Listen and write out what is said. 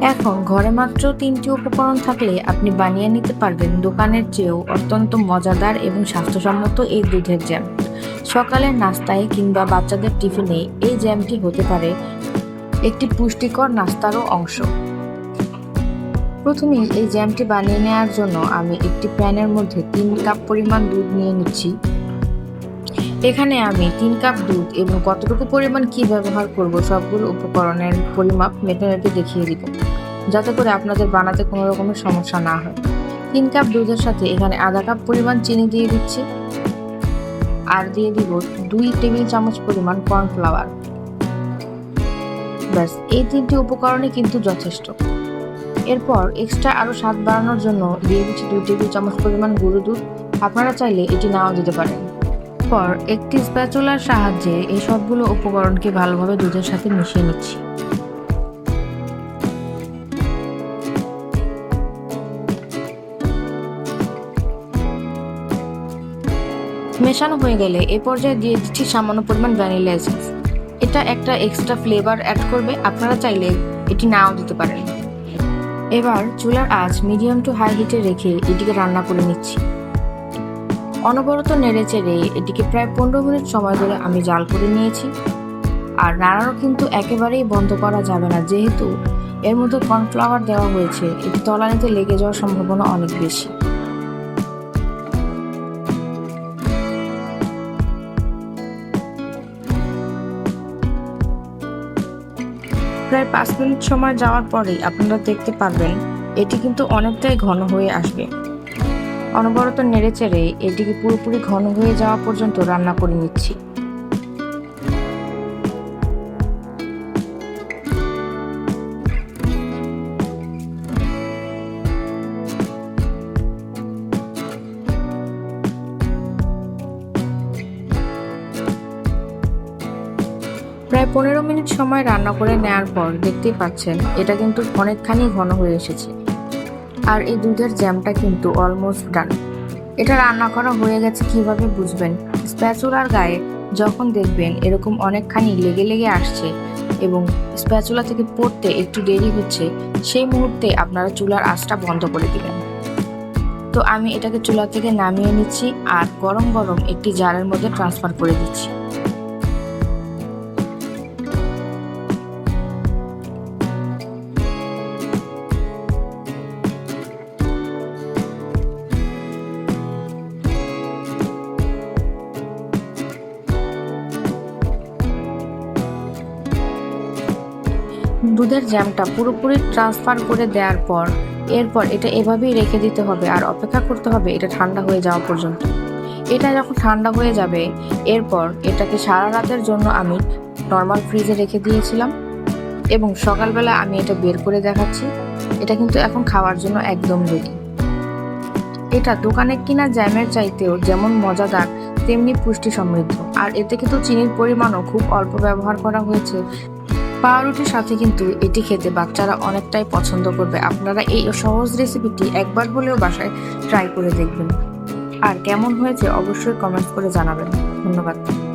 এখন ঘরে মাত্র তিনটি উপকরণ থাকলে আপনি বানিয়ে নিতে পারবেন দোকানের চেয়েও অত্যন্ত মজাদার এবং স্বাস্থ্যসম্মত এই দুধের জ্যাম। সকালের নাস্তায় কিংবা বাচ্চাদের টিফিনে এই জ্যামটি হতে পারে একটি পুষ্টিকর নাস্তারও অংশ। প্রথমেই এই জ্যামটি বানিয়ে নেওয়ার জন্য আমি একটি প্যানের মধ্যে তিন কাপ পরিমাণ দুধ নিয়ে নিচ্ছি। এখানে আমি তিন কাপ দুধ এবং কতটুকু পরিমাণ কি ব্যবহার করব সবগুলো উপকরণের পরিমাপ মেপে মেপে দেখিয়ে দিব, যাতে করে আপনাদের বানাতে কোনো রকমের সমস্যা না হয়। তিন কাপ দুধের সাথে এখানে আধা কাপ পরিমাণ চিনি দিয়ে দিচ্ছি। আর দিয়ে দিব দুই টেবিল চামচ পরিমাণ কর্নফ্লাওয়ার। ব্যাস, এই তিনটি উপকরণে কিন্তু যথেষ্ট। এরপর এক্সট্রা আরও স্বাদ বাড়ানোর জন্য দিয়ে দিচ্ছি দুই টেবিল চামচ পরিমাণ গুঁড়ো দুধ। আপনারা চাইলে এটি নাও দিতে পারেন। পর একটি স্প্যাচুলার সাহায্যে এই সবগুলো উপকরণকে ভালোভাবে দুধের সাথে মিশিয়ে নিচ্ছি। মেশানো হয়ে গেলে এ পর্যায়ে দিয়ে দিচ্ছি সামান্য পরিমাণ ভ্যানিলা এসেন্স। এটা একটা এক্সট্রা ফ্লেভার অ্যাড করবে, আপনারা চাইলে এটি নাও দিতে পারেন। এবার চুলার আঁচ মিডিয়াম টু হাই হিটে রেখে এটিকে রান্না করে নিচ্ছি। অনবরত নেড়ে চেড়ে এটিকে প্রায় পনেরো মিনিট সময় ধরে আমি জাল করে নিয়েছি। আর নাড়ানো কিন্তু একেবারেই বন্ধ করা যাবে না, যেহেতু এর মধ্যে কর্নফ্লাওয়ার দেওয়া হয়েছে, এটি তলানিতে লেগে যাওয়ার সম্ভাবনা অনেক বেশি। প্রায় পাঁচ মিনিট সময় যাওয়ার পরেই আপনারা দেখতে পারবেন, এটি কিন্তু অনেকটাই ঘন হয়ে আসবে। অনবরত নেড়ে চেড়ে এটিকে পুরোপুরি ঘন হয়ে যাওয়া পর্যন্ত রান্না করে নিচ্ছি। প্রায় পনেরো মিনিট সময় রান্না করে নেওয়ার পর দেখতেই পাচ্ছেন, এটা কিন্তু অনেকখানি ঘন হয়ে এসেছে। আর এই দুধের জ্যামটা কিন্তু অলমোস্ট ডান এটা রান্না করা হয়ে গেছে কীভাবে বুঝবেন? স্প্যাচুলার গায়ে যখন দেখবেন এরকম অনেকখানি লেগে লেগে আসছে এবং স্প্যাচুলা থেকে পড়তে একটু দেরি হচ্ছে, সেই মুহূর্তে আপনারা চুলার আঁচটা বন্ধ করে দিবেন। তো আমি এটাকে চুলা থেকে নামিয়ে নিচ্ছি আর গরম গরম একটি জারের মধ্যে ট্রান্সফার করে দিচ্ছি। দুধের জ্যামটা পুরোপুরি ট্রান্সফার করে দেওয়ার পর, এরপর এটা এভাবেই রেখে দিতে হবে আর অপেক্ষা করতে হবে এটা ঠান্ডা হয়ে যাওয়া পর্যন্ত। এটা যখন ঠান্ডা হয়ে যাবে, এরপর এটাকে সারা রাতের জন্য আমি নর্মাল ফ্রিজে রেখে দিয়েছিলাম এবং সকালবেলা আমি এটা বের করে দেখাচ্ছি। এটা কিন্তু এখন খাওয়ার জন্য একদম রেডি এটা দোকানে কিনা জ্যামের চাইতেও যেমন মজাদার, তেমনি পুষ্টি সমৃদ্ধ আর এতে কিন্তু চিনির পরিমাণও খুব অল্প ব্যবহার করা হয়েছে। পাউরুটির সাথে কিন্তু এটি খেতে বাচ্চারা অনেকটাই পছন্দ করবে। আপনারা এই সহজ রেসিপিটি একবার হলেও বাসায় ট্রাই করে দেখবেন। আর কেমন হয়েছে অবশ্যই কমেন্ট করে জানাবেন। ধন্যবাদ।